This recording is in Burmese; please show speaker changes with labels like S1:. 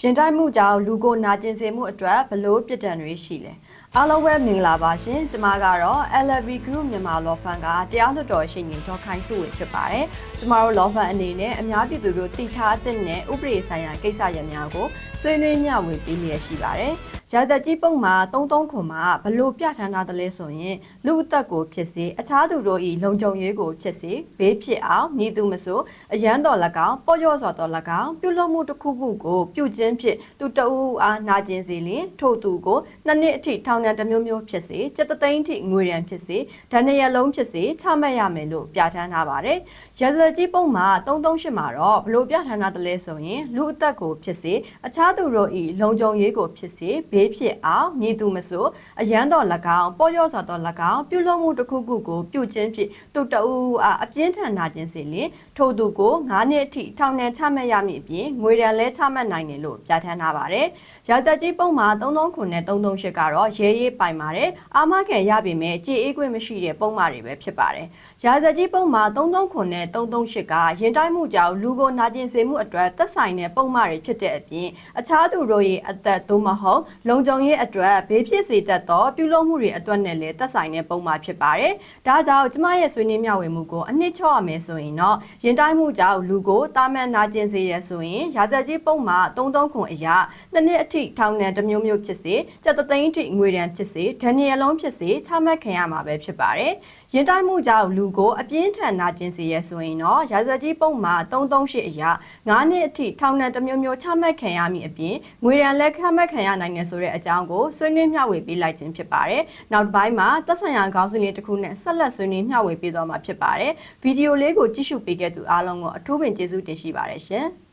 S1: ရင်တိုက်မှုကြောင့်လူကိုနာကျင်စေမှုအတွက်ဘလို့ပြစ်ဒဏ်တွေရှိလဲအားလုံးပဲမင်္ဂလာပါရှင်ကျွန်မကတော့ LV Group မြန်မာ Law Firm ကတရားလွှတ်တော်ရှိရင်ဒေါ်ခိုင်စုဝေဖြစ်ပါတယ်ကျွန်မတို့ Law Firm အနေနဲ့အများပြည်သူတို့တည်ထားတဲ့နဲ့ဥပဒေဆိုင်ရာကိစ္စရပ်များကိုဆွေးနွေးမျှဝေပေးလျက်ရှိပါတယ် ရာဇကြီးပုံမှာ33ခွန်မှာဘလို့ပြဋ္ဌာန်းထားတယ်လဲဆိုရင်လူအသက်ကိုဖြစ်စေအခြားသူတို့၏လုံခြုံရေးကိုဖြစ်စေဘေးဖြစ်အောင်ညီသူမဆိုအရန်တော်၎င်းပေါ်ရော့စွာတော်၎င်းပြုလုပ်မှုတစ်ခုခုကိုပြုကျင်းဖြစ်သူတအူးအားနာကျင်စေလျင်ထို့သူကိုနှစ်နှစ်အထိထောင်ဒဏ်တစ်မျိုးမျိုးဖြစ်စေစက်တသိန်းအထိငွေရန်ဖြစ်စေဒဏ်ရလုံးဖြစ်စေချမှတ်ရမယ်လို့ပြဋ္ဌာန်းထားပါတယ်ရာဇကြီးပုံမှာ338မှာတော့ဘလို့ပြဋ္ဌာန်းထားတယ်လဲဆိုရင်လူအသက်ကိုဖြစ်စေအခြားသူတို့၏လုံခြုံရေးကိုဖြစ်စေဘေးဖြစ်အောင်ညီသူမဆိုအရန်တော်၎င်းပေါ်ရော့စွာတော်၎င်းပြုလုပ်မှုတစ်ခုခုကိုပြုကျင်းဖြစ်သူတအူးအားအပြင်းထန်နာကျင်စေလျင်ထို့သူကို9နှစ်အထိထောင်ဒဏ်ချမှတ်ရမည့်အပြင်ငွေဒဏ်လည်းချမှတ်နိုင်တယ်လို့ပြဋ္ဌာန်းထားပါတယ်။ရာဇကြီးပုံမှာ339နဲ့338ကတော့ရဲရေးပိုင်ပါတယ်။အာမခံရပေမဲ့ကြေအေးခွင့်မရှိတဲ့ပုံမှားတွေပဲဖြစ်ပါတယ်။ရာဇကြီးပုံမှာ339နဲ့338ကရင်တိုက်မှုကြောင့်လူကိုနာကျင်စေမှုအတွက်သက်ဆိုင်တဲ့ပုံမှားတွေဖြစ်တဲ့အပြင်အခြားသူတို့ရဲ့အသက်သို့မဟုတ်လုံခြုံရေးအတွက်ဘေးဖြစ်စေတတ်သောပြုလုပ်မှုတွေအတွက်နဲ့လည်းသက်ဆိုင်တဲ့ပုံမှားဖြစ်ပါတယ်။ဒါကြောင့်ကျမရဲ့ဆွေးနွေးမျှဝေမှုကိုအနှစ်ချော့ရမယ်ဆိုရင်တော့ရင်တိုက်မှုကြောင့်လူကိုတာမန်နာကျင်စေရဆိုရင်ရာဇကြီးပုံမှာ33ခွန်အရာနှစ်နှစ်အထိထောင်ဒဏ်တစ်မျိုးမျိုးဖြစ်စေကြက်တသိန်းအထိငွေဒဏ်ဖြစ်စေဒဏ်ရလုံးဖြစ်စေချမှတ်ခံရမှာပဲဖြစ်ပါတယ်။ရင်တိုက်မှုကြောင့်လူကိုအပြင်းထန်နာကျင်စေရဆိုရင်တော့ရာဇကြီးပုံမှာ338အရာ9နှစ်အထိထောင်ဒဏ်တစ်မျိုးမျိုးချမှတ်ခံရမည့်အပြင်ငွေဒဏ်လည်းချမှတ်ခံရနိုင်တယ်ဆိုတဲ့အကြောင်းကိုဆွေးနွေးမျှဝေပေးလိုက်ခြင်းဖြစ်ပါတယ်။နောက်တစ်ပိုင်းမှာသက်ဆိုင်ရာခေါင်းစဉ်လေးတစ်ခုနဲ့ဆက်လက်ဆွေးနွေးမျှဝေပေးသွားမှာဖြစ်ပါတယ်။ဗီဒီယိုလေးကိုကြည့်ရှုပေးခဲ့သူအားလုံးကိုအထူးပင်ကျေးဇူးတင်ရှိပါတယ်ရှင်။